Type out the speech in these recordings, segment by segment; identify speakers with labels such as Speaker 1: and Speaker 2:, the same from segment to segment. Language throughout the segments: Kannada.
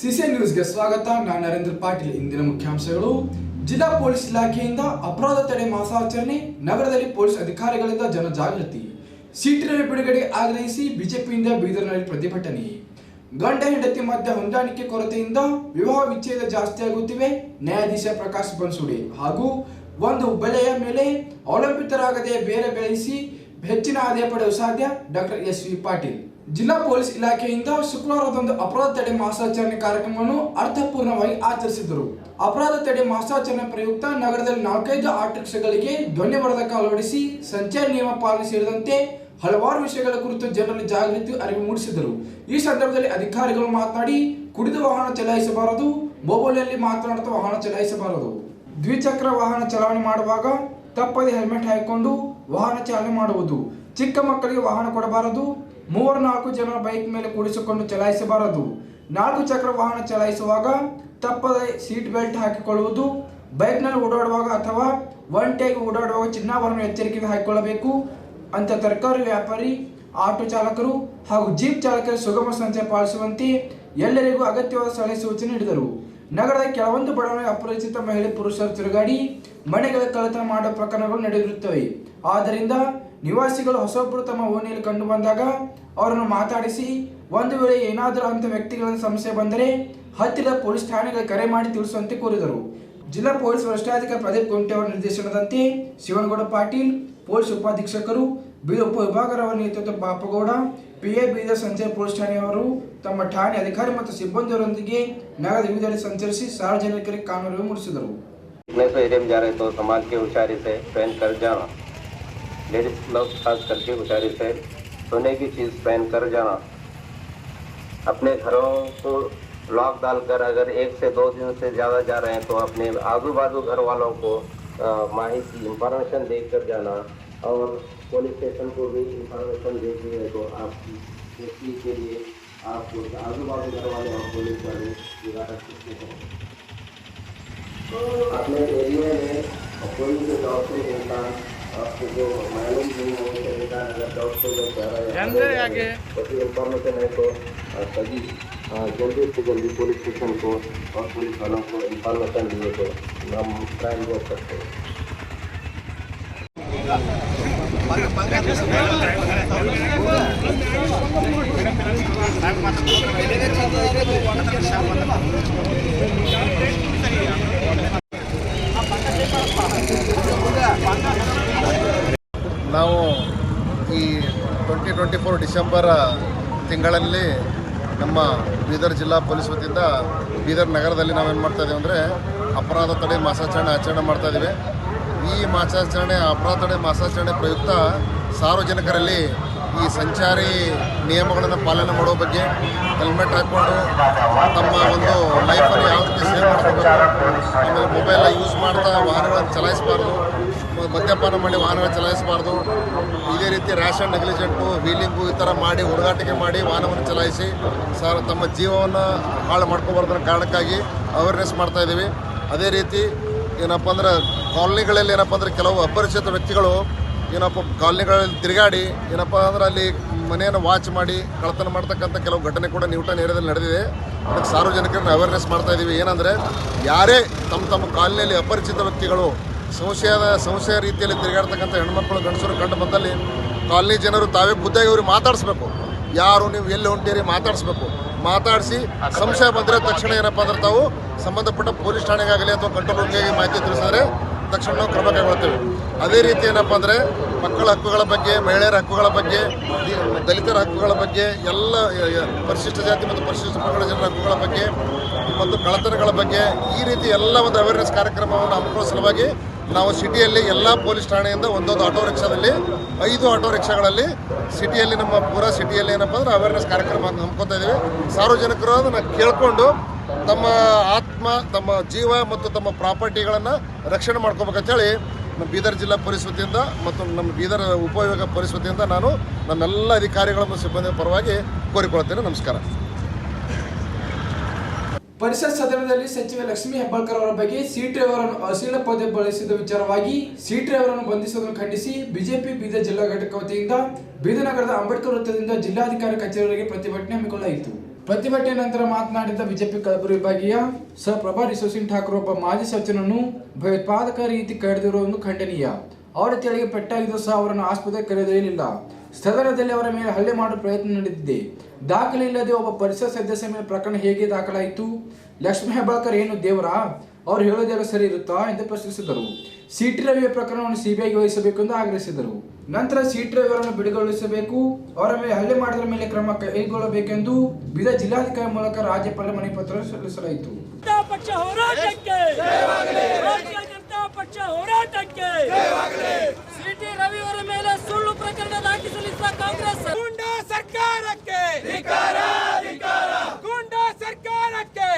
Speaker 1: ಸಿಸಿ ನ್ಯೂಸ್ಗೆ ಸ್ವಾಗತ. ನಾನು ನರೇಂದ್ರ ಪಾಟೀಲ್. ಇಂದಿನ ಮುಖ್ಯಾಂಶಗಳು. ಜಿಲ್ಲಾ ಪೊಲೀಸ್ ಇಲಾಖೆಯಿಂದ ಅಪರಾಧ ತಡೆ ಮಾಸಾಚರಣೆ. ನಗರದಲ್ಲಿ ಪೊಲೀಸ್ ಅಧಿಕಾರಿಗಳಿಂದ ಜನಜಾಗೃತಿ. ಸೀಟಿನ ಬಿಡುಗಡೆ ಆಗ್ರಹಿಸಿ ಬಿಜೆಪಿಯಿಂದ ಬೀದರ್ನಲ್ಲಿ ಪ್ರತಿಭಟನೆ. ಗಂಡ ಹೆಂಡತಿ ಮಧ್ಯ ಹೊಂದಾಣಿಕೆ ಕೊರತೆಯಿಂದ ವಿವಾಹ ವಿಚ್ಛೇದ ಜಾಸ್ತಿಯಾಗುತ್ತಿವೆ ನ್ಯಾಯಾಧೀಶ ಪ್ರಕಾಶ್ ಬನ್ಸುಡೆ ಹಾಗೂ ಒಂದು ಬೆಲೆಯ ಮೇಲೆ ಅವಲಂಬಿತರಾಗದೆ ಬೇರೆ ಬೆಳೆಸಿ ಹೆಚ್ಚಿನ ಆದಾಯ ಪಡೆಯಲು ಸಾಧ್ಯ. Doctor S V Patil. ಜಿಲ್ಲಾ ಪೊಲೀಸ್ ಇಲಾಖೆಯಿಂದ ಶುಕ್ರವಾರದಂದು ಅಪರಾಧ ತಡೆ ಮಾಸಾಚರಣೆ ಕಾರ್ಯಕ್ರಮವನ್ನು ಅರ್ಥಪೂರ್ಣವಾಗಿ ಆಚರಿಸಿದರು. ಅಪರಾಧ ತಡೆ ಮಾಸಾಚರಣೆ ಪ್ರಯುಕ್ತ ನಗರದಲ್ಲಿ ನಾಲ್ಕೈದು ಆಟೋರಿಕ್ಷಗಳಿಗೆ ಧ್ವನಿ ವರ್ಧಕ ಅಳವಡಿಸಿ ಸಂಚಾರ ನಿಯಮ ಪಾಲನೆ ಸೇರಿದಂತೆ ಹಲವಾರು ವಿಷಯಗಳ ಕುರಿತು ಜನರಲ್ಲಿ ಜಾಗೃತಿ ಅರಿವು ಮೂಡಿಸಿದರು. ಈ ಸಂದರ್ಭದಲ್ಲಿ ಅಧಿಕಾರಿಗಳು ಮಾತನಾಡಿ, ಕುಡಿದು ವಾಹನ ಚಲಾಯಿಸಬಾರದು, ಮೊಬೈಲ್ನಲ್ಲಿ ಮಾತನಾಡುತ್ತಾ ವಾಹನ ಚಲಾಯಿಸಬಾರದು. ದ್ವಿಚಕ್ರ ವಾಹನ ಚಲಾವಣೆ ಮಾಡುವಾಗ ತಪ್ಪದೆ ಹೆಲ್ಮೆಟ್ ಹಾಕಿಕೊಂಡು ವಾಹನ ಚಾಲನೆ ಮಾಡುವುದು. ಚಿಕ್ಕ ಮಕ್ಕಳಿಗೆ ವಾಹನ ಕೊಡಬಾರದು ಮೂವರು ನಾಲ್ಕು ಜನ ಬೈಕ್ ಮೇಲೆ ಕೂಡಿಸಿಕೊಂಡು ಚಲಾಯಿಸಬಾರದು. ನಾಲ್ಕು ಚಕ್ರ ವಾಹನ ಚಲಾಯಿಸುವಾಗ ತಪ್ಪದೆ ಸೀಟ್ ಬೆಲ್ಟ್ ಹಾಕಿಕೊಳ್ಳುವುದು, ಬೈಕ್ನಲ್ಲಿ ಓಡಾಡುವಾಗ ಅಥವಾ ಒಂಟಿಯಾಗಿ ಓಡಾಡುವಾಗ ಚಿನ್ನಾಭರಣ ಎಚ್ಚರಿಕೆಗೆ ಹಾಕಿಕೊಳ್ಳಬೇಕು, ಅಂತ ತರಕಾರಿ ವ್ಯಾಪಾರಿ, ಆಟೋ ಚಾಲಕರು ಹಾಗೂ ಜೀಪ್ ಚಾಲಕರು ಸುಗಮ ಸಂಚಾರ ಪಾಲಿಸುವಂತೆ ಎಲ್ಲರಿಗೂ ಅಗತ್ಯವಾದ ಸಲಹೆ ಸೂಚನೆ ನೀಡಿದರು. ನಗರದ ಕೆಲವೊಂದು ಬಡವಣೆ ಅಪರಿಚಿತ ಮಹಿಳೆ ಪುರುಷರು ತಿರುಗಾಡಿ, ಮನೆಗಳ ಕಳ್ಳತನ ಮಾಡುವ ಪ್ರಕರಣಗಳು ನಡೆದಿರುತ್ತವೆ. ಆದ್ದರಿಂದ ನಿವಾಸಿಗಳು ಹೊಸೊಬ್ಬರು ತಮ್ಮ ಓಣಿಯಲ್ಲಿ ಕಂಡು ಬಂದಾಗ ಅವರನ್ನು ಮಾತಾಡಿಸಿ, ಒಂದು ವೇಳೆ ಏನಾದರೂ ಅಂತ ವ್ಯಕ್ತಿಗಳ ಸಮಸ್ಯೆ ಬಂದರೆ ಹತ್ತಿರದ ಪೊಲೀಸ್ ಠಾಣೆಗೆ ಕರೆ ಮಾಡಿ ತಿಳಿಸುವಂತೆ ಕೋರಿದರು. ಜಿಲ್ಲಾ ಪೊಲೀಸ್ ವರಿಷ್ಠಾಧಿಕಾರಿ ಪ್ರದೀಪ್ ಕುಂಟೆ ಅವರ ನಿರ್ದೇಶನದಂತೆ ಶಿವನಗೌಡ ಪಾಟೀಲ್, ಪೊಲೀಸ್ ಉಪಾಧೀಕ್ಷಕರು ಬೀದರ್ ಉಪವಿಭಾಗರವರ ನೇತೃತ್ವ ಬಾಪಗೌಡ, ಪಿಎ ಬೀದರ್ ಸಂಚಾರ ಪೊಲೀಸ್ ಠಾಣೆಯವರು ತಮ್ಮ ಠಾಣೆ ಅಧಿಕಾರಿ ಮತ್ತು ಸಿಬ್ಬಂದಿಯವರೊಂದಿಗೆ ನಗರದ ವಿವಿಧೆಡೆ ಸಂಚರಿಸಿ ಸಾರ್ವಜನಿಕರಿಗೆ ಕಾನೂನು ಮೂಡಿಸಿದರು
Speaker 2: तो लेडीज़ लोग खास करके उचारी से सोने की चीज़ पहन कर जाना। अपने घरों को लॉक डालकर अगर एक से दो दिन से ज़्यादा जा रहे हैं तो अपने आजू बाजू घर वालों को अ, माहिती इंफॉर्मेशन दे कर जाना और पुलिस स्टेशन को भी इंफॉर्मेशन देती है तो आप सेफ्टी के लिए आप आजू बाजू घर वाले और पुलिस वाले रख सकते हैं। अपने एरिया में कोई भी डॉक्टर इंसान आपको जो मालूम नहीं हो तो सभी जल्दी से जल्दी पुलिस स्टेशन को और पुलिस वालों को इंफॉर्मेशन दिए तो हम क्राइम रोक सकते हैं
Speaker 3: ನಾವು ಈ ಟ್ವೆಂಟಿ ಟ್ವೆಂಟಿ ಫೋರ್ ಡಿಸೆಂಬರ್ ತಿಂಗಳಲ್ಲಿ ನಮ್ಮ ಬೀದರ್ ಜಿಲ್ಲಾ ಪೊಲೀಸ್ ವತಿಯಿಂದ ಬೀದರ್ ನಗರದಲ್ಲಿ ನಾವೇನು ಮಾಡ್ತಾ ಇದ್ದೀವಿ ಅಂದರೆ ಅಪರಾಧ ತಡೆ ಮಾಸಾಚರಣೆ ಆಚರಣೆ ಮಾಡ್ತಾ ಇದ್ದೀವಿ ಈ ಮಾಸಾಚರಣೆ, ಅಪರಾಧ ತಡೆ ಮಾಸಾಚರಣೆ ಪ್ರಯುಕ್ತ ಸಾರ್ವಜನಿಕರಲ್ಲಿ ಈ ಸಂಚಾರಿ ನಿಯಮಗಳನ್ನು ಪಾಲನೆ ಮಾಡೋ ಬಗ್ಗೆ ಹೆಲ್ಮೆಟ್ ಹಾಕ್ಕೊಂಡು ತಮ್ಮ ಒಂದು ಲೈಫಲ್ಲಿ ಯಾವ ರೀತಿ ಸೇವ್ ಮಾಡ್ಕೋಬೇಕು? ಆಮೇಲೆ ಮೊಬೈಲ್ ಯೂಸ್ ಮಾಡ್ತಾ ವಾಹನಗಳನ್ನು ಚಲಾಯಿಸಬಾರ್ದು. ಮದ್ಯಪಾನ ಮಾಡಿ ವಾಹನಗಳು ಚಲಾಯಿಸಬಾರ್ದು. ಇದೇ ರೀತಿ ರ್ಯಾಷನ್ ನೆಗ್ಲಿಜೆಂಟು, ವೀಲಿಂಗು ಈ ಥರ ಮಾಡಿ ಹುಡುಗಾಟಿಕೆ ಮಾಡಿ ವಾಹನವನ್ನು ಚಲಾಯಿಸಿ ಸರ್, ತಮ್ಮ ಜೀವವನ್ನು ಹಾಳು ಮಾಡ್ಕೋಬಾರ್ದು ಕಾರಣಕ್ಕಾಗಿ ಅವೇರ್ನೆಸ್ ಮಾಡ್ತಾ ಇದ್ದೀವಿ. ಅದೇ ರೀತಿ ಏನಪ್ಪ ಅಂದ್ರೆ ಕಾಲನಿಗಳಲ್ಲಿ ಏನಪ್ಪ ಅಂದ್ರೆ ಕೆಲವು ಅಪರಿಚಿತ ವ್ಯಕ್ತಿಗಳು ಏನಪ್ಪ ಕಾಲನಿಗಳಲ್ಲಿ ತಿರುಗಾಡಿ ಏನಪ್ಪ ಅಂದ್ರೆ ಅಲ್ಲಿ ಮನೆಯನ್ನು ವಾಚ್ ಮಾಡಿ, ಕಳ್ಳತನ ಮಾಡ್ತಕ್ಕಂಥ ಕೆಲವು ಘಟನೆ ಕೂಡ ನ್ಯೂಟನ್ ಏರಿಯಾದಲ್ಲಿ ನಡೆದಿದೆ. ಅದಕ್ಕೆ ಸಾರ್ವಜನಿಕರನ್ನ ಅವೇರ್ನೆಸ್ ಮಾಡ್ತಾ ಇದ್ದೀವಿ. ಏನಂದರೆ ಯಾರೇ ತಮ್ಮ ತಮ್ಮ ಕಾಲನಿಯಲ್ಲಿ ಅಪರಿಚಿತ ವ್ಯಕ್ತಿಗಳು ಸಂಶಯದ ಸಂಶಯ ರೀತಿಯಲ್ಲಿ ತಿರುಗಾಡ್ತಕ್ಕಂಥ ಹೆಣ್ಮಕ್ಳು, ಗಂಡಸರು ಕಂಡು ಬಂದಲ್ಲಿ ಕಾಲನಿ ಜನರು ತಾವೇ ಖುದ್ದಾಗಿ ಅವ್ರಿಗೆ ಮಾತಾಡಿಸ್ಬೇಕು. ಯಾರು ನೀವು ಎಲ್ಲಿ ಹೊಂಟೀರಿ ಮಾತಾಡಿಸ್ಬೇಕು. ಮಾತಾಡಿಸಿ ಸಂಶಯ ಬಂದರೆ ತಕ್ಷಣ ಏನಪ್ಪ ಅಂದ್ರೆ ತಾವು ಸಂಬಂಧಪಟ್ಟ ಪೊಲೀಸ್ ಠಾಣೆಗಾಗಲಿ ಅಥವಾ ಕಂಟ್ರೋಲ್ ರೂಮ್ಗೆ ಮಾಹಿತಿ ತಿಳಿಸಿದ್ರೆ ತಕ್ಷಣ ನಾವು ಕ್ರಮ ಕೈಗೊಳ್ತೇವೆ. ಅದೇ ರೀತಿ ಏನಪ್ಪ ಅಂದರೆ ಮಕ್ಕಳ ಹಕ್ಕುಗಳ ಬಗ್ಗೆ, ಮಹಿಳೆಯರ ಹಕ್ಕುಗಳ ಬಗ್ಗೆ, ದಲಿತರ ಹಕ್ಕುಗಳ ಬಗ್ಗೆ, ಎಲ್ಲ ಪರಿಶಿಷ್ಟ ಜಾತಿ ಮತ್ತು ಪರಿಶಿಷ್ಟ ಪಂಗಡ ಜನರ ಹಕ್ಕುಗಳ ಬಗ್ಗೆ ಮತ್ತು ಕಳ್ಳತನಗಳ ಬಗ್ಗೆ ಈ ರೀತಿ ಎಲ್ಲ ಒಂದು ಅವೇರ್ನೆಸ್ ಕಾರ್ಯಕ್ರಮವನ್ನು ಹಮ್ಮಿಕೊಳ್ಳುವ ಸಲುವಾಗಿ ನಾವು ಸಿಟಿಯಲ್ಲಿ ಎಲ್ಲ ಪೊಲೀಸ್ ಠಾಣೆಯಿಂದ ಒಂದೊಂದು ಆಟೋ ರಿಕ್ಷಾದಲ್ಲಿ ಐದು ಆಟೋ ರಿಕ್ಷಾಗಳಲ್ಲಿ ಸಿಟಿಯಲ್ಲಿ ನಮ್ಮ ಪೂರಾ ಸಿಟಿಯಲ್ಲಿ ಏನಪ್ಪ ಅಂದ್ರೆ ಅವೇರ್ನೆಸ್ ಕಾರ್ಯಕ್ರಮ ಹಮ್ಮಿಕೊತಾ ಇದ್ದೀವಿ. ಸಾರ್ವಜನಿಕರು ಅದನ್ನು ಕೇಳಿಕೊಂಡು ತಮ್ಮ ಆತ್ಮ, ತಮ್ಮ ಜೀವ ಮತ್ತು ತಮ್ಮ ಪ್ರಾಪರ್ಟಿಗಳನ್ನು ರಕ್ಷಣೆ ಮಾಡ್ಕೋಬೇಕಂತೇಳಿ ನಮ್ಮ ಬೀದರ್ ಜಿಲ್ಲಾ ಪೊಲೀಸ್ ವತಿಯಿಂದ ಮತ್ತು ನಮ್ಮ ಬೀದರ್ ಉಪಯೋಗ ಪೊಲೀಸ್ ವತಿಯಿಂದ ನಾನು ನನ್ನೆಲ್ಲ ಅಧಿಕಾರಿಗಳ ಮತ್ತು ಸಿಬ್ಬಂದಿ ಪರವಾಗಿ ಕೋರಿಕೊಳ್ಳುತ್ತೇನೆ. ನಮಸ್ಕಾರ.
Speaker 1: ಪರಿಷತ್ ಸದನದಲ್ಲಿ ಸಚಿವೆ ಲಕ್ಷ್ಮೀ ಹೆಬ್ಬಾಳ್ಕರ್ ಅವರ ಬಗ್ಗೆ ಸಿಟಿ ಅವರನ್ನು ಅಶೀಲ ಪದ ಬಳಸಿದ ವಿಚಾರವಾಗಿ ಸಿಟಿ ಅವರನ್ನು ಬಂಧಿಸುವುದನ್ನು ಖಂಡಿಸಿ ಬಿಜೆಪಿ ಬೀದರ್ ಜಿಲ್ಲಾ ಘಟಕ ವತಿಯಿಂದ ಬೀದರ್ ಅಂಬೇಡ್ಕರ್ ವೃತ್ತದಿಂದ ಜಿಲ್ಲಾಧಿಕಾರಿ ಕಚೇರಿವರೆಗೆ ಪ್ರತಿಭಟನೆ ಹಮ್ಮಿಕೊಳ್ಳಲಾಯಿತು. ಪ್ರತಿಭಟನೆ ನಂತರ ಮಾತನಾಡಿದ ಬಿಜೆಪಿ ಕಲಬುರಗಿ ವಿಭಾಗೀಯ ಸಹ ಪ್ರಭಾರಿ ಸುಶೀಲ್ ಠಾಕೂರ್ ಒಬ್ಬ ಮಾಜಿ ಸಚಿವನನ್ನು ಭಯೋತ್ಪಾದಕ ರೀತಿ ಕರೆದಿರುವುದು ಖಂಡನೀಯ. ಅವರ ತೆಳೆಗೆ ಪೆಟ್ಟಾಗಿದ್ದು ಸಹ ಅವರನ್ನು ಆಸ್ಪತ್ರೆ ಕರೆದೊಯ್ಯಲಿಲ್ಲ. ಸದನದಲ್ಲಿ ಅವರ ಮೇಲೆ ಹಲ್ಲೆ ಮಾಡುವ ಪ್ರಯತ್ನ ನಡೆದಿದೆ. ದಾಖಲೆ ಇಲ್ಲದೆ ಒಬ್ಬ ಪರಿಸರ ಸದಸ್ಯ ಮೇಲೆ ಪ್ರಕರಣ ಹೇಗೆ ದಾಖಲಾಯಿತು? ಲಕ್ಷ್ಮೀ ಹೆಬ್ಬಾಳ್ಕರ್ ಏನು ದೇವರಾ? ಅವರು ಹೇಳೋದೆಲ್ಲ ಸರಿ ಇರುತ್ತಾ ಎಂದು ಪ್ರಶ್ನಿಸಿದರು. ಸಿಟಿ ರವಿಯ ಪ್ರಕರಣವನ್ನು ಸಿಬಿಐಗೆ ವಹಿಸಬೇಕು ಎಂದು ಆಗ್ರಹಿಸಿದರು. ನಂತರ ಸಿಟಿ ರವಿ ಅವರನ್ನು ಬಿಡುಗೊಳಿಸಬೇಕು. ಅವರ ಮೇಲೆ ಹಲ್ಲೆ ಮಾಡಿದ ಮೇಲೆ ಕ್ರಮ ಕೈಗೊಳ್ಳಬೇಕೆಂದು ಬೀದರ್ ಜಿಲ್ಲಾಧಿಕಾರಿ ಮೂಲಕ ರಾಜ್ಯಪಾಲ ಮನೆ ಪತ್ರ ಸಲ್ಲಿಸಲಾಯಿತು.
Speaker 4: ಜನತಾ ಪಕ್ಷ ಹೋರಾಟಕ್ಕೆ ರಾಷ್ಟ್ರೀಯ ಜನತಾ ಪಕ್ಷ ಹೋರಾಟಕ್ಕೆ ಸಿಟಿ ರವಿಯವರ ಮೇಲೆ ಸುಳ್ಳು ಪ್ರಕರಣ ದಾಖಲಿಸಿದ ಕಾಂಗ್ರೆಸ್. ಸರ್ಕಾರಕ್ಕೆ ಗೂಂಡಾ ಸರ್ಕಾರಕ್ಕೆ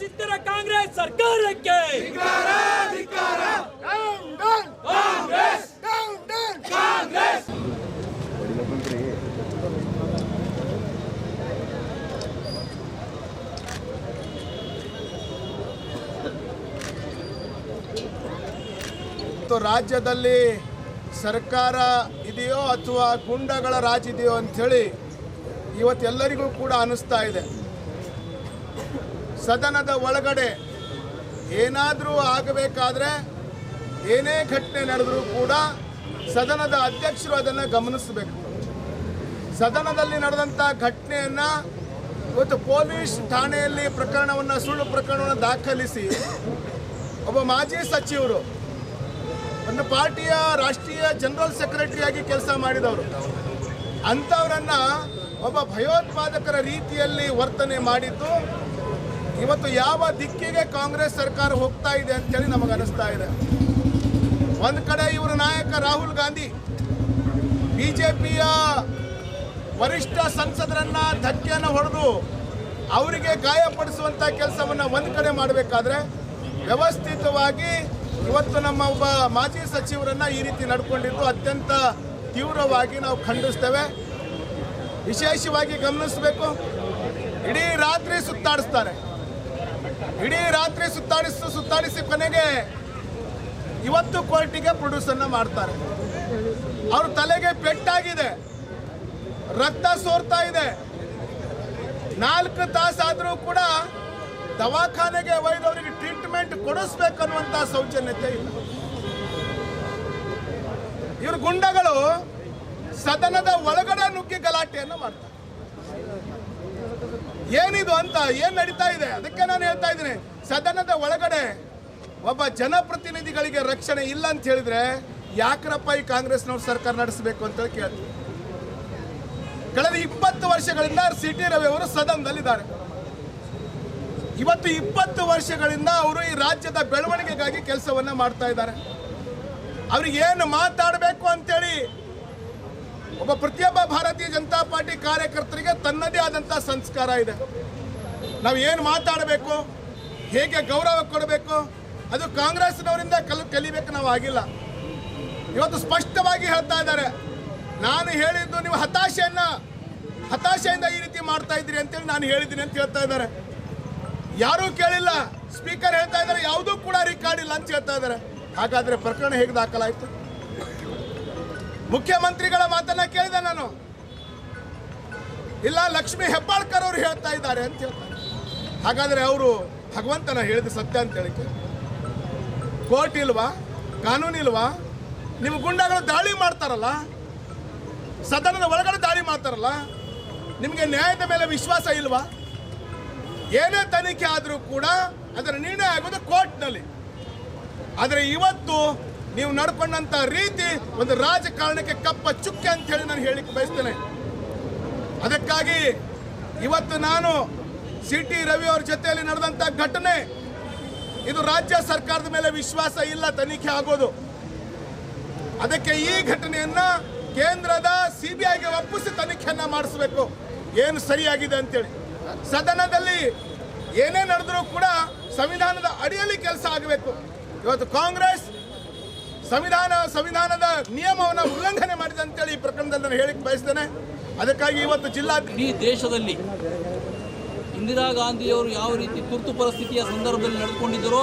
Speaker 4: ಸಿದ್ಧರ ಕಾಂಗ್ರೆಸ್ ಸರ್ಕಾರಕ್ಕೆ ಕಾಂಗ್ರೆಸ್ ಕಾಂಗ್ರೆಸ್
Speaker 5: ರಾಜ್ಯದಲ್ಲಿ ಸರ್ಕಾರ ಇದೆಯೋ ಅಥವಾ ಗುಂಡಗಳ ರಾಜ್ ಇದೆಯೋ ಅಂಥೇಳಿ ಇವತ್ತೆಲ್ಲರಿಗೂ ಕೂಡ ಅನ್ನಿಸ್ತಾ ಇದೆ. ಸದನದ ಒಳಗಡೆ ಏನಾದರೂ ಆಗಬೇಕಾದ್ರೆ ಏನೇ ಘಟನೆ ನಡೆದರೂ ಕೂಡ ಸದನದ ಅಧ್ಯಕ್ಷರು ಅದನ್ನು ಗಮನಿಸಬೇಕು. ಸದನದಲ್ಲಿ ನಡೆದಂಥ ಘಟನೆಯನ್ನು ಇವತ್ತು ಪೊಲೀಸ್ ಠಾಣೆಯಲ್ಲಿ ಪ್ರಕರಣವನ್ನು ಸುಳ್ಳು ಪ್ರಕರಣವನ್ನು ದಾಖಲಿಸಿ, ಒಬ್ಬ ಮಾಜಿ ಸಚಿವರು ಒಂದು ಪಾರ್ಟಿಯ ರಾಷ್ಟ್ರೀಯ ಜನರಲ್ ಸೆಕ್ರೆಟರಿಯಾಗಿ ಕೆಲಸ ಮಾಡಿದವರು. ಅಂಥವರನ್ನ ಒಬ್ಬ ಭಯೋತ್ಪಾದಕರ ರೀತಿಯಲ್ಲಿ ವರ್ತನೆ ಮಾಡಿದ್ದು, ಇವತ್ತು ಯಾವ ದಿಕ್ಕಿಗೆ ಕಾಂಗ್ರೆಸ್ ಸರ್ಕಾರ ಹೋಗ್ತಾ ಇದೆ ಅಂತೇಳಿ ನಮಗೆ ಅನಿಸ್ತಾ ಇದೆ. ಒಂದು ಕಡೆ ಇವರ ನಾಯಕ ರಾಹುಲ್ ಗಾಂಧಿ, ಬಿಜೆಪಿಯ ವರಿಷ್ಠ ಸಂಸದರನ್ನ ಧಕ್ಕೆಯನ್ನು ಹೊಡೆದು ಅವರಿಗೆ ಗಾಯಪಡಿಸುವಂಥ ಕೆಲಸವನ್ನು ಒಂದು ಕಡೆ ಮಾಡಬೇಕಾದ್ರೆ ವ್ಯವಸ್ಥಿತವಾಗಿ ಇವತ್ತು ನಮ್ಮ ಒಬ್ಬ ಮಾಜಿ ಸಚಿವರನ್ನ ಈ ರೀತಿ ನಡ್ಕೊಂಡಿದ್ದು ಅತ್ಯಂತ ತೀವ್ರವಾಗಿ ನಾವು ಖಂಡಿಸ್ತೇವೆ. ವಿಶೇಷವಾಗಿ ಗಮನಿಸಬೇಕು. ಇಡೀ ರಾತ್ರಿ ಸುತ್ತಾಡಿಸ್ತಾರೆ. ಇಡೀ ರಾತ್ರಿ ಸುತ್ತಾಡಿಸಿ ಸುತ್ತಾಡಿಸಿ ಕೊನೆಗೆ ಇವತ್ತು ಕೋರ್ಟಿಗೆ ಪ್ರೊಡ್ಯೂಸನ್ನ ಮಾಡ್ತಾರೆ. ಅವ್ರ ತಲೆಗೆ ಪೆಟ್ಟಾಗಿದೆ. ರಕ್ತ ಸೋರ್ತಾ ಇದೆ. ನಾಲ್ಕು ತಾಸಾದರೂ ಕೂಡ ದವಾಖಾನೆಗೆ ಒಯ್ದವರಿಗೆ ಟ್ರೀಟ್ಮೆಂಟ್ ಕೊಡಿಸ್ಬೇಕನ್ನುವಂತ ಸೌಜನ್ಯತೆ ಇಲ್ಲ. ಇವರು ಗುಂಡಗಳು ಸದನದ ಒಳಗಡೆ ನುಗ್ಗಿ ಗಲಾಟೆಯನ್ನು ಮಾಡ್ತಾರೆ. ಏನಿದು ಅಂತ, ಏನ್ ನಡೀತಾ ಇದೆ? ಅದಕ್ಕೆ ನಾನು ಹೇಳ್ತಾ ಇದ್ದೀನಿ. ಸದನದ ಒಳಗಡೆ ಒಬ್ಬ ಜನಪ್ರತಿನಿಧಿಗಳಿಗೆ ರಕ್ಷಣೆ ಇಲ್ಲ ಅಂತ ಹೇಳಿದ್ರೆ ಯಾಕ್ರಪ್ಪ ಈ ಕಾಂಗ್ರೆಸ್ನವ್ರು ಸರ್ಕಾರ ನಡೆಸಬೇಕು ಅಂತ ಕೇಳ್ತೀವಿ ಕಳೆದ ಇಪ್ಪತ್ತು ವರ್ಷಗಳಿಂದ ಸಿ ಟಿ ರವಿ ಅವರು ಸದನದಲ್ಲಿದ್ದಾರೆ. ಇವತ್ತು ಇಪ್ಪತ್ತು ವರ್ಷಗಳಿಂದ ಅವರು ಈ ರಾಜ್ಯದ ಬೆಳವಣಿಗೆಗಾಗಿ ಕೆಲಸವನ್ನ ಮಾಡ್ತಾ ಇದ್ದಾರೆ. ಅವ್ರಿಗೆ ಏನು ಮಾತಾಡಬೇಕು ಅಂತೇಳಿ ಒಬ್ಬ ಪ್ರತಿಯೊಬ್ಬ ಭಾರತೀಯ ಜನತಾ ಪಾರ್ಟಿ ಕಾರ್ಯಕರ್ತರಿಗೆ ತನ್ನದೇ ಆದಂಥ ಸಂಸ್ಕಾರ ಇದೆ. ನಾವು ಏನು ಮಾತಾಡಬೇಕು, ಹೇಗೆ ಗೌರವ ಕೊಡಬೇಕು, ಅದು ಕಾಂಗ್ರೆಸ್ನವರಿಂದ ಕಲ್, ಕಲಿಬೇಕು ನಾವು ಆಗಿಲ್ಲ. ಇವತ್ತು ಸ್ಪಷ್ಟವಾಗಿ ಹೇಳ್ತಾ ಇದ್ದಾರೆ, ನಾನು ಹೇಳಿದ್ದು ನೀವು ಹತಾಶೆಯನ್ನ, ಹತಾಶೆಯಿಂದ ಈ ರೀತಿ ಮಾಡ್ತಾ ಇದ್ದೀರಿ ಅಂತೇಳಿ ನಾನು ಹೇಳಿದ್ದೀನಿ ಅಂತ ಹೇಳ್ತಾ ಇದ್ದಾರೆ. ಯಾರೂ ಕೇಳಿಲ್ಲ. ಸ್ಪೀಕರ್ ಹೇಳ್ತಾ ಇದ್ದಾರೆ, ಯಾವುದೂ ಕೂಡ ರಿಕಾರ್ಡ್ ಇಲ್ಲ ಅಂತ ಹೇಳ್ತಾ ಇದ್ದಾರೆ. ಹಾಗಾದ್ರೆ ಪ್ರಕರಣ ಹೇಗೆ ದಾಖಲಾಯಿತು? ಮುಖ್ಯಮಂತ್ರಿಗಳ ಮಾತನ್ನ ಕೇಳಿದೆ ನಾನು. ಇಲ್ಲ, ಲಕ್ಷ್ಮಿ ಹೆಬ್ಬಾಳ್ಕರ್ ಅವರು ಹೇಳ್ತಾ ಇದ್ದಾರೆ ಅಂತ ಹೇಳ್ತಾರೆ ಹಾಗಾದ್ರೆ ಅವರು ಭಗವಂತನ ಹೇಳಿದ ಸತ್ಯ ಅಂತ ಹೇಳಿಕೆ ಕೋರ್ಟ್ ಇಲ್ವಾ? ಕಾನೂನು ಇಲ್ವಾ? ನಿಮ್ಮ ಗುಂಡಗಳು ದಾಳಿ ಮಾಡ್ತಾರಲ್ಲ, ಸದನದ ಒಳಗಡೆ ದಾಳಿ ಮಾಡ್ತಾರಲ್ಲ, ನಿಮಗೆ ನ್ಯಾಯದ ಮೇಲೆ ವಿಶ್ವಾಸ ಇಲ್ವಾ? ಏನೇ ತನಿಖೆ ಆದರೂ ಕೂಡ ಅದರ ನಿರ್ಣಯ ಆಗೋದು ಕೋರ್ಟ್ನಲ್ಲಿ. ಆದರೆ ಇವತ್ತು ನೀವು ನಡ್ಕೊಂಡಂತ ರೀತಿ ಒಂದು ರಾಜಕಾರಣಕ್ಕೆ ಕಪ್ಪ ಚುಕ್ಕೆ ಅಂತ ಹೇಳಿ ನಾನು ಹೇಳಿಕ್ಕೆ ಬಯಸ್ತೇನೆ. ಅದಕ್ಕಾಗಿ ಇವತ್ತು ನಾನು ಸಿ ಟಿ ರವಿ ಅವ್ರ ಜೊತೆಯಲ್ಲಿ ನಡೆದಂತ ಘಟನೆ, ಇದು ರಾಜ್ಯ ಸರ್ಕಾರದ ಮೇಲೆ ವಿಶ್ವಾಸ ಇಲ್ಲ, ತನಿಖೆ ಆಗೋದು. ಅದಕ್ಕೆ ಈ ಘಟನೆಯನ್ನ ಕೇಂದ್ರದ ಸಿಬಿಐಗೆ ಒಪ್ಪಿಸಿ ತನಿಖೆಯನ್ನ ಮಾಡಿಸಬೇಕು. ಏನು ಸರಿಯಾಗಿದೆ ಅಂತೇಳಿ. ಸದನದಲ್ಲಿ ಏನೇ ನಡೆದರೂ ಕೂಡ ಸಂವಿಧಾನದ ಅಡಿಯಲ್ಲಿ ಕೆಲಸ ಆಗಬೇಕು. ಇವತ್ತು ಕಾಂಗ್ರೆಸ್ ಸಂವಿಧಾನ, ಸಂವಿಧಾನದ ನಿಯಮವನ್ನು ಉಲ್ಲಂಘನೆ ಮಾಡಿದೆ ಅಂತೇಳಿ ಈ ಪ್ರಕರಣದಲ್ಲಿ ನಾನು ಹೇಳಿಕ್ ಬಯಸ್ತೇನೆ. ಅದಕ್ಕಾಗಿ ಇವತ್ತು ಜಿಲ್ಲಾ
Speaker 6: ಈ ದೇಶದಲ್ಲಿ ಇಂದಿರಾ ಗಾಂಧಿಯವರು ಯಾವ ರೀತಿ ತುರ್ತು ಪರಿಸ್ಥಿತಿಯ ಸಂದರ್ಭದಲ್ಲಿ ನಡೆದುಕೊಂಡಿದ್ದರೋ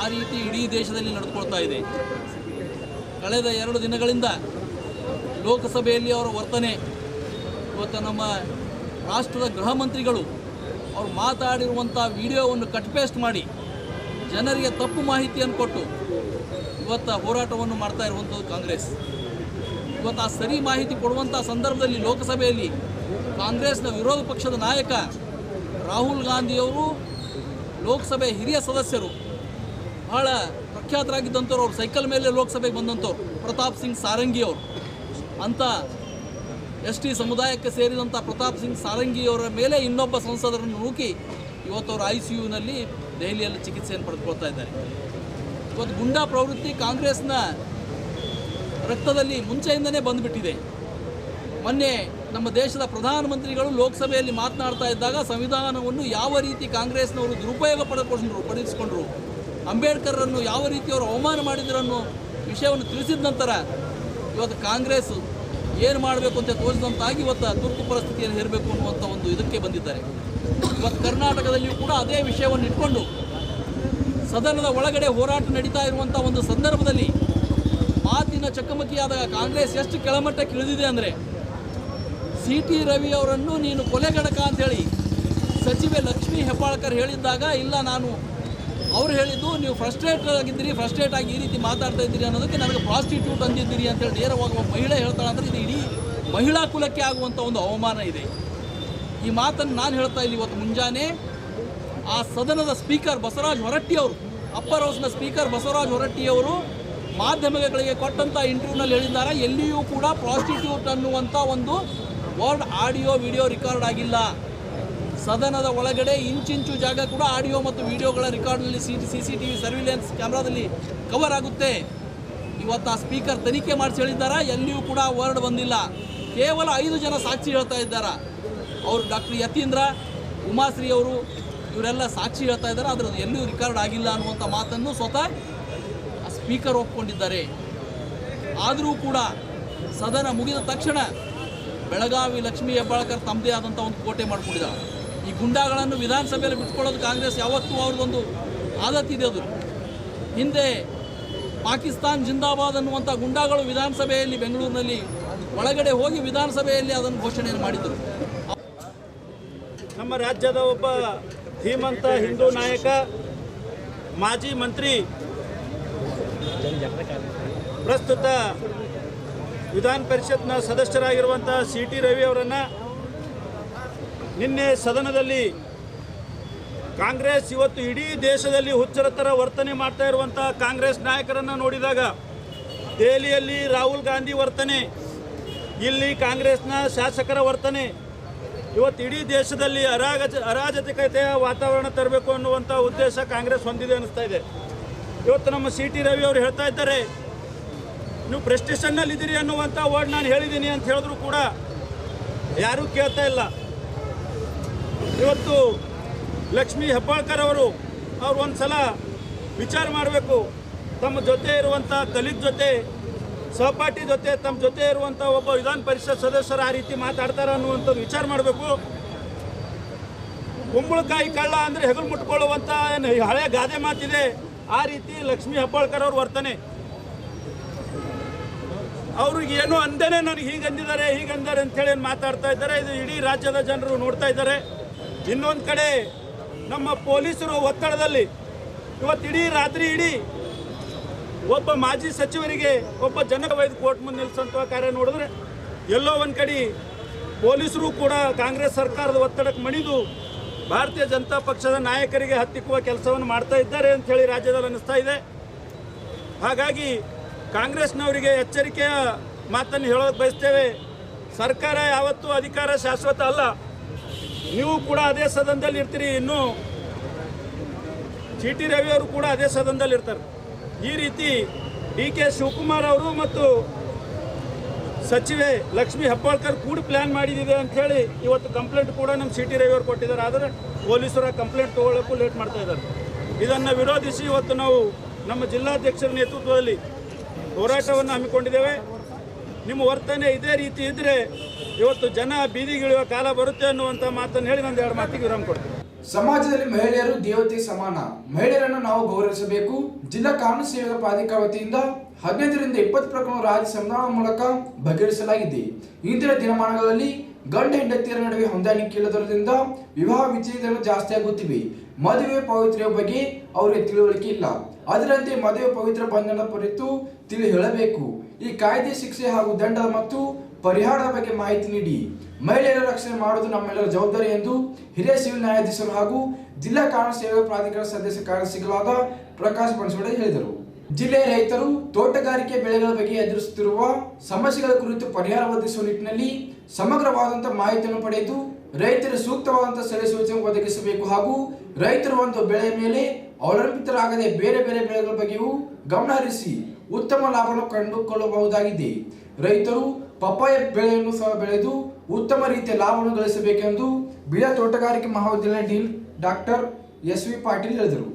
Speaker 6: ಆ ರೀತಿ ಇಡೀ ದೇಶದಲ್ಲಿ ನಡೆದುಕೊಳ್ತಾ ಇದೆ. ಕಳೆದ ಎರಡು ದಿನಗಳಿಂದ ಲೋಕಸಭೆಯಲ್ಲಿ ಅವರ ವರ್ತನೆ ಇವತ್ತು ನಮ್ಮ ರಾಷ್ಟ್ರದ ಗೃಹ ಮಂತ್ರಿಗಳು ಅವರು ಮಾತಾಡಿರುವಂಥ ವಿಡಿಯೋವನ್ನು ಕಟ್ ಪೇಸ್ಟ್ ಮಾಡಿ ಜನರಿಗೆ ತಪ್ಪು ಮಾಹಿತಿಯನ್ನು ಕೊಟ್ಟು ಇವತ್ತು ಹೋರಾಟವನ್ನು ಮಾಡ್ತಾ ಇರುವಂಥದ್ದು ಕಾಂಗ್ರೆಸ್. ಇವತ್ತು ಆ ಸರಿ ಮಾಹಿತಿ ಕೊಡುವಂಥ ಸಂದರ್ಭದಲ್ಲಿ ಲೋಕಸಭೆಯಲ್ಲಿ ಕಾಂಗ್ರೆಸ್ನ ವಿರೋಧ ಪಕ್ಷದ ನಾಯಕ ರಾಹುಲ್ ಗಾಂಧಿಯವರು, ಲೋಕಸಭೆ ಹಿರಿಯ ಸದಸ್ಯರು, ಬಹಳ ಪ್ರಖ್ಯಾತರಾಗಿದ್ದಂಥವ್ರು ಅವ್ರು, ಸೈಕಲ್ ಮೇಲೆ ಲೋಕಸಭೆಗೆ ಬಂದಂಥವ್ರು ಪ್ರತಾಪ್ ಸಿಂಗ್ ಸಾರಂಗಿಯವರು ಅಂತ ಎಸ್ ಟಿ ಸಮುದಾಯಕ್ಕೆ ಸೇರಿದಂಥ ಪ್ರತಾಪ್ ಸಿಂಗ್ ಸಾರಂಗಿಯವರ ಮೇಲೆ ಇನ್ನೊಬ್ಬ ಸಂಸದರನ್ನು ನೂಕಿ ಇವತ್ತು ಅವರು ಐ ಸಿ ಯುನಲ್ಲಿ ದೆಹಲಿಯಲ್ಲಿ ಚಿಕಿತ್ಸೆಯನ್ನು ಪಡೆದುಕೊಳ್ತಾ ಇದ್ದಾರೆ. ಇವತ್ತು ಗುಂಡಾ ಪ್ರವೃತ್ತಿ ಕಾಂಗ್ರೆಸ್ನ ರಕ್ತದಲ್ಲಿ ಮುಂಚೆಯಿಂದನೇ ಬಂದುಬಿಟ್ಟಿದೆ. ಮೊನ್ನೆ ನಮ್ಮ ದೇಶದ ಪ್ರಧಾನಮಂತ್ರಿಗಳು ಲೋಕಸಭೆಯಲ್ಲಿ ಮಾತನಾಡ್ತಾ ಇದ್ದಾಗ ಸಂವಿಧಾನವನ್ನು ಯಾವ ರೀತಿ ಕಾಂಗ್ರೆಸ್ನವರು ದುರುಪಯೋಗ ಪಡೆದುಕೊಂಡ್ರು ಪಡಿಸಿಕೊಂಡ್ರು ಅಂಬೇಡ್ಕರ್ರನ್ನು ಯಾವ ರೀತಿ ಅವರು ಅವಮಾನ ಮಾಡಿದ್ರು ಅನ್ನೋ ವಿಷಯವನ್ನು ತಿಳಿಸಿದ ನಂತರ ಇವತ್ತು ಕಾಂಗ್ರೆಸ್ ಏನು ಮಾಡಬೇಕು ಅಂತ ತೋರಿಸಿದಂತಾಗಿ ಇವತ್ತು ತುರ್ತು ಪರಿಸ್ಥಿತಿಯನ್ನು ಹೇರಬೇಕು ಅನ್ನುವಂಥ ಒಂದು ಇದಕ್ಕೆ ಬಂದಿದ್ದಾರೆ. ಇವತ್ತು ಕರ್ನಾಟಕದಲ್ಲಿಯೂ ಕೂಡ ಅದೇ ವಿಷಯವನ್ನು ಇಟ್ಕೊಂಡು ಸದನದ ಒಳಗಡೆ ಹೋರಾಟ ನಡೀತಾ ಇರುವಂಥ ಒಂದು ಸಂದರ್ಭದಲ್ಲಿ ಮಾತಿನ ಚಕಮಕಿಯಾದಾಗ ಕಾಂಗ್ರೆಸ್ ಎಷ್ಟು ಕೆಳಮಟ್ಟಕ್ಕೆ ಇಳಿದಿದೆ ಅಂದರೆ ಸಿ ಟಿ ರವಿ ಅವರನ್ನು ನೀನು ಕೊಲೆಗಡಕ ಅಂತೇಳಿ ಸಚಿವೆ ಲಕ್ಷ್ಮೀ ಹೆಬ್ಬಾಳ್ಕರ್ ಹೇಳಿದ್ದಾಗ, ಇಲ್ಲ ನಾನು ಅವ್ರು ಹೇಳಿದ್ದು, ನೀವು ಫ್ರಸ್ಟ್ರೇಟ್ ಆಗಿದ್ದೀರಿ ಫ್ರಸ್ಟ್ರೇಟ್ ಆಗಿ ಈ ರೀತಿ ಮಾತಾಡ್ತಾ ಇದ್ದೀರಿ ಅನ್ನೋದಕ್ಕೆ ನನಗೆ ಪ್ರಾಸ್ಟಿಟ್ಯೂಟ್ ಅಂದಿದ್ದೀರಿ ಅಂತೇಳಿ ನೇರವಾಗಿ ಒಬ್ಬ ಮಹಿಳೆ ಹೇಳ್ತಾಳೆ ಅಂದರೆ ಇದು ಇಡೀ ಮಹಿಳಾ ಕುಲಕ್ಕೆ ಆಗುವಂಥ ಒಂದು ಅವಮಾನ ಇದೆ. ಈ ಮಾತನ್ನು ನಾನು ಹೇಳ್ತಾ ಇಲ್ಲಿ ಇವತ್ತು ಮುಂಜಾನೆ. ಆ ಸದನದ ಸ್ಪೀಕರ್ ಬಸವರಾಜ್ ಹೊರಟ್ಟಿ ಅವರು ಅಪ್ಪರ್ ಹೌಸ್ನ ಸ್ಪೀಕರ್ ಬಸವರಾಜ್ ಹೊರಟ್ಟಿ ಅವರು ಮಾಧ್ಯಮಗಳಿಗೆ ಕೊಟ್ಟಂಥ ಇಂಟರ್ವ್ಯೂನಲ್ಲಿ ಹೇಳಿದ್ದಾರೆ. ಎಲ್ಲಿಯೂ ಕೂಡ ಪ್ರಾಸ್ಟಿಟ್ಯೂಟ್ ಅನ್ನುವಂಥ ಒಂದು ವರ್ಡ್ ಆಡಿಯೋ ವಿಡಿಯೋ ರೆಕಾರ್ಡ್ ಆಗಿಲ್ಲ. ಸದನದ ಒಳಗಡೆ ಇಂಚಿಂಚು ಜಾಗ ಕೂಡ ಆಡಿಯೋ ಮತ್ತು ವಿಡಿಯೋಗಳ ರೆಕಾರ್ಡ್ನಲ್ಲಿ C C C T V surveillance ಕ್ಯಾಮ್ರಾದಲ್ಲಿ cover ಆಗುತ್ತೆ. ಇವತ್ತು ಆ ಸ್ಪೀಕರ್ ತನಿಖೆ ಮಾಡಿಸಿ ಹೇಳಿದ್ದಾರೆ? ಎಲ್ಲಿಯೂ ಕೂಡ ವರ್ಡ್ ಬಂದಿಲ್ಲ. ಕೇವಲ ಐದು ಜನ ಸಾಕ್ಷಿ ಹೇಳ್ತಾ ಇದ್ದಾರೆ? ಅವರು ಡಾಕ್ಟರ್ ಯತೀಂದ್ರ, ಉಮಾಶ್ರೀ ಅವರು ಇವರೆಲ್ಲ ಸಾಕ್ಷಿ ಹೇಳ್ತಾ ಇದ್ದಾರೆ. ಅದ್ರದ್ದು ಎಲ್ಲಿಯೂ ರೆಕಾರ್ಡ್ ಆಗಿಲ್ಲ ಅನ್ನುವಂಥ ಮಾತನ್ನು ಸ್ವತಃ ಆ ಸ್ಪೀಕರ್ ಒಪ್ಕೊಂಡಿದ್ದಾರೆ. ಆದರೂ ಕೂಡ ಸದನ ಮುಗಿದ ತಕ್ಷಣ ಬೆಳಗಾವಿ ಲಕ್ಷ್ಮೀ ಹೆಬ್ಬಾಳ್ಕರ್ ತಮ್ಮದೇ ಆದಂಥ ಒಂದು ಕೋಟೆ ಮಾಡ್ಕೊಂಡಿದ್ದಾರೆ. ಈ ಗುಂಡಾಗಳನ್ನು ವಿಧಾನಸಭೆಯಲ್ಲಿ ಬಿಟ್ಕೊಳ್ಳೋದು ಕಾಂಗ್ರೆಸ್ ಯಾವತ್ತೂ ಅವ್ರದ್ದೊಂದು ಇದೆ ಅದು. ಹಿಂದೆ ಪಾಕಿಸ್ತಾನ್ ಜಿಂದಾಬಾದ್ ಅನ್ನುವಂಥ ಗುಂಡಾಗಳು ವಿಧಾನಸಭೆಯಲ್ಲಿ ಬೆಂಗಳೂರಿನಲ್ಲಿ ಒಳಗಡೆ ಹೋಗಿ ವಿಧಾನಸಭೆಯಲ್ಲಿ ಅದನ್ನು ಘೋಷಣೆಯನ್ನು ಮಾಡಿದರು.
Speaker 7: ನಮ್ಮ ರಾಜ್ಯದ ಒಬ್ಬ ಧೀಮಂತ ಹಿಂದೂ ನಾಯಕ, ಮಾಜಿ ಮಂತ್ರಿ, ಪ್ರಸ್ತುತ ವಿಧಾನ ಪರಿಷತ್ನ ಸದಸ್ಯರಾಗಿರುವಂಥ ಸಿ ಟಿ ರವಿ ಅವರನ್ನು ನಿನ್ನೆ ಸದನದಲ್ಲಿ ಕಾಂಗ್ರೆಸ್ ಇವತ್ತು ಇಡೀ ದೇಶದಲ್ಲಿ ಹುಚ್ಚರ ಥರ ವರ್ತನೆ ಮಾಡ್ತಾ ಇರುವಂಥ ಕಾಂಗ್ರೆಸ್ ನಾಯಕರನ್ನು ನೋಡಿದಾಗ ದೆಹಲಿಯಲ್ಲಿ ರಾಹುಲ್ ಗಾಂಧಿ ವರ್ತನೆ, ಇಲ್ಲಿ ಕಾಂಗ್ರೆಸ್ನ ಶಾಸಕರ ವರ್ತನೆ, ಇವತ್ತು ಇಡೀ ದೇಶದಲ್ಲಿ ಅರಾಗಜ, ಅರಾಜಕತೆಯ ವಾತಾವರಣ ತರಬೇಕು ಅನ್ನುವಂಥ ಉದ್ದೇಶ ಕಾಂಗ್ರೆಸ್ ಹೊಂದಿದೆ ಅನ್ನಿಸ್ತಾ ಇದೆ. ಇವತ್ತು ನಮ್ಮ ಸಿ ಟಿ ರವಿ ಅವರು ಹೇಳ್ತಾ ಇದ್ದಾರೆ, ನೀವು ಪ್ರೆಸ್ಟೇಷನ್ನಲ್ಲಿದ್ದೀರಿ ಅನ್ನುವಂಥ ವರ್ಡ್ ನಾನು ಹೇಳಿದ್ದೀನಿ ಅಂತ ಹೇಳಿದ್ರು ಕೂಡ ಯಾರೂ ಕೇಳ್ತಾ ಇಲ್ಲ. ಇವತ್ತು ಲಕ್ಷ್ಮೀ ಹೆಬ್ಬಾಳ್ಕರ್ ಅವರು ಅವ್ರು ಒಂದು ಸಲ ವಿಚಾರ ಮಾಡಬೇಕು. ತಮ್ಮ ಜೊತೆ ಇರುವಂಥ ದಲಿತ ಜೊತೆ, ಸಹಪಾಠಿ ಜೊತೆ, ತಮ್ಮ ಜೊತೆ ಇರುವಂಥ ಒಬ್ಬ ವಿಧಾನ ಪರಿಷತ್ ಸದಸ್ಯರು ಆ ರೀತಿ ಮಾತಾಡ್ತಾರ ಅನ್ನುವಂಥದ್ದು ವಿಚಾರ ಮಾಡಬೇಕು. ಕುಂಬಳಕಾಯಿ ಕಳ್ಳ ಅಂದರೆ ಹೆಗಲು ಮುಟ್ಕೊಳ್ಳುವಂಥ ಏನು ಹಳೆ ಗಾದೆ ಮಾತಿದೆ, ಆ ರೀತಿ ಲಕ್ಷ್ಮೀ ಹೆಬ್ಬಾಳ್ಕರ್ ಅವ್ರ ವರ್ತನೆ. ಅವ್ರಿಗೆ ಏನು ಅಂದೇನೆ ನನಗೆ ಹೀಗೆ ಅಂದಿದ್ದಾರೆ, ಹೀಗೆ ಅಂದಾರೆ ಅಂತೇಳಿ ಮಾತಾಡ್ತಾ ಇದ್ದಾರೆ. ಇದು ಇಡೀ ರಾಜ್ಯದ ಜನರು ನೋಡ್ತಾ ಇದ್ದಾರೆ. ಇನ್ನೊಂದು ಕಡೆ ನಮ್ಮ ಪೊಲೀಸರು ಒತ್ತಡದಲ್ಲಿ ಇವತ್ತು ಇಡೀ ರಾತ್ರಿ ಇಡೀ ಒಬ್ಬ ಮಾಜಿ ಸಚಿವರಿಗೆ ಒಬ್ಬ ಜನ ವೈದ್ಯ ಕೋರ್ಟ್ ಮುಂದೆ ನಿಲ್ಲಿಸುವಂಥ ಕಾರ್ಯ ನೋಡಿದ್ರೆ ಎಲ್ಲೋ ಒಂದು ಕಡೆ ಪೊಲೀಸರು ಕೂಡ ಕಾಂಗ್ರೆಸ್ ಸರ್ಕಾರದ ಒತ್ತಡಕ್ಕೆ ಮಣಿದು ಭಾರತೀಯ ಜನತಾ ಪಕ್ಷದ ನಾಯಕರಿಗೆ ಹತ್ತಿಕ್ಕುವ ಕೆಲಸವನ್ನು ಮಾಡ್ತಾ ಇದ್ದಾರೆ ಅಂತ ಹೇಳಿ ರಾಜ್ಯದಲ್ಲಿ ಅನ್ನಿಸ್ತಾ ಇದೆ. ಹಾಗಾಗಿ ಕಾಂಗ್ರೆಸ್ನವರಿಗೆ ಎಚ್ಚರಿಕೆಯ ಮಾತನ್ನು ಹೇಳೋಕ್ಕೆ ಬಯಸ್ತೇವೆ. ಸರ್ಕಾರ ಯಾವತ್ತೂ ಅಧಿಕಾರ ಶಾಶ್ವತ ಅಲ್ಲ. ನೀವು ಕೂಡ ಅದೇ ಸದನದಲ್ಲಿ ಇರ್ತೀರಿ. ಇನ್ನು ಜಿ ಟಿ ರವಿ ಅವರು ಕೂಡ ಅದೇ ಸದನದಲ್ಲಿ ಇರ್ತಾರೆ. ಈ ರೀತಿ ಡಿ ಕೆ ಶಿವಕುಮಾರ್ ಅವರು ಮತ್ತು ಸಚಿವೆ ಲಕ್ಷ್ಮೀ ಹೆಬ್ಬಾಳ್ಕರ್ ಕೂಡ ಪ್ಲ್ಯಾನ್ ಮಾಡಿದಿದೆ ಅಂತ ಹೇಳಿ ಇವತ್ತು ಕಂಪ್ಲೇಂಟ್ ಕೂಡ ನಮ್ಮ ಸಿ ಟಿ ರವಿ ಅವರು ಕೊಟ್ಟಿದ್ದಾರೆ. ಆದರೆ ಪೊಲೀಸರ ಕಂಪ್ಲೇಂಟ್ ತೊಗೊಳ್ಳೋಕ್ಕೂ ಲೇಟ್ ಮಾಡ್ತಾ ಇದ್ದಾರೆ. ಇದನ್ನು ವಿರೋಧಿಸಿ ಇವತ್ತು ನಾವು ನಮ್ಮ ಜಿಲ್ಲಾಧ್ಯಕ್ಷರ ನೇತೃತ್ವದಲ್ಲಿ ಹೋರಾಟವನ್ನು ಹಮ್ಮಿಕೊಂಡಿದ್ದೇವೆ. ನಿಮ್ಮ ವರ್ತನೆ ಇದೇ ರೀತಿ ಇದ್ದರೆ ಇವತ್ತು ಜನ ಬೀದಿಗಿಳಿಯುವ ಕಾಲ ಬರುತ್ತೆ ಅನ್ನುವಂಥ ಮಾತನ್ನು ಹೇಳಿ ನಂದು ಎರಡು ಮಾತಿಗೆ ವಿರಾಮ ಕೊಡ್ತೀನಿ.
Speaker 1: ಸಮಾಜದಲ್ಲಿ ಮಹಿಳೆಯರು ದೇವತೆ ಸಮಾನ. ಮಹಿಳೆಯರನ್ನು ನಾವು ಗೌರವಿಸಬೇಕು. ಜಿಲ್ಲಾ ಕಾನೂನು ಸೇವೆಗಳ ಪ್ರಾಧಿಕಾರ ವತಿಯಿಂದ ಹದಿನೈದರಿಂದ ಇಪ್ಪತ್ತು ಪ್ರಕರಣ ರಾಜ್ಯ ಸಂಧಾನ ಮೂಲಕ ಬಗೆಹರಿಸಲಾಗಿದೆ. ಇಂದಿನ ದಿನಮಾನಗಳಲ್ಲಿ ಗಂಡ ಹೆಂಡತಿಯರ ನಡುವೆ ಹೊಂದಾಣಿಕೆ ಇಲ್ಲದರಿಂದ ವಿವಾಹ ವಿಚ್ಛೇದಗಳು ಜಾಸ್ತಿ ಆಗುತ್ತಿವೆ. ಮದುವೆ ಪವಿತ್ರೆಯ ಬಗ್ಗೆ ಅವರಿಗೆ ತಿಳುವಳಿಕೆ ಇಲ್ಲ. ಅದರಂತೆ ಮದುವೆ ಪವಿತ್ರ ಬಂಧನ ಕುರಿತು ತಿಳಿ ಹೇಳಬೇಕು ಈ ಕಾಯ್ದೆ ಶಿಕ್ಷೆ ಹಾಗೂ ದಂಡ ಮತ್ತು ಪರಿಹಾರದ ಬಗ್ಗೆ ಮಾಹಿತಿ ನೀಡಿ. ಮಹಿಳೆಯರ ರಕ್ಷಣೆ ಮಾಡುವುದು ನಮ್ಮೆಲ್ಲರ ಜವಾಬ್ದಾರಿ ಎಂದು ಹಿರಿಯ ಸಿವಿಲ್ ನ್ಯಾಯಾಧೀಶರು ಹಾಗೂ ಜಿಲ್ಲಾ ಕಾನೂನು ಸೇವಾ ಪ್ರಾಧಿಕಾರ ಸದಸ್ಯ ಕಾರ್ಯದರ್ಶಿಗಳಾದ ಪ್ರಕಾಶ್ ಬನ್ಸೋಡೆ ಹೇಳಿದರು. ಜಿಲ್ಲೆಯ ರೈತರು ತೋಟಗಾರಿಕೆ ಬೆಳೆಗಳ ಬಗ್ಗೆ ಎದುರಿಸುತ್ತಿರುವ ಸಮಸ್ಯೆಗಳ ಕುರಿತು ಪರಿಹಾರ ಒದಗಿಸುವ ನಿಟ್ಟಿನಲ್ಲಿ ಸಮಗ್ರವಾದಂತಹ ಮಾಹಿತಿಯನ್ನು ಪಡೆದು ರೈತರು ಸೂಕ್ತವಾದಂತಹ ಸಲಹೆ ಸೂಚನೆ ಒದಗಿಸಬೇಕು ಹಾಗೂ ರೈತರು ಒಂದು ಬೆಳೆ ಮೇಲೆ ಅವಲಂಬಿತರಾಗದೆ ಬೇರೆ ಬೇರೆ ಬೆಳೆಗಳ ಬಗ್ಗೆಯೂ ಗಮನ ಹರಿಸಿ ಉತ್ತಮ ಲಾಭವನ್ನು ಕಂಡುಕೊಳ್ಳಬಹುದಾಗಿದೆ. ರೈತರು ಪಪ್ಪಾಯ ಬೆಳೆಯನ್ನು ಸಹ ಬೆಳೆದು ಉತ್ತಮ ರೀತಿಯ ಲಾಭವನ್ನು ಗಳಿಸಬೇಕೆಂದು ಬಿಳ ತೋಟಗಾರಿಕೆ ಮಹಾವಿದ್ಯಾಲಯ dean doctor S V Patil ಹೇಳಿದರು.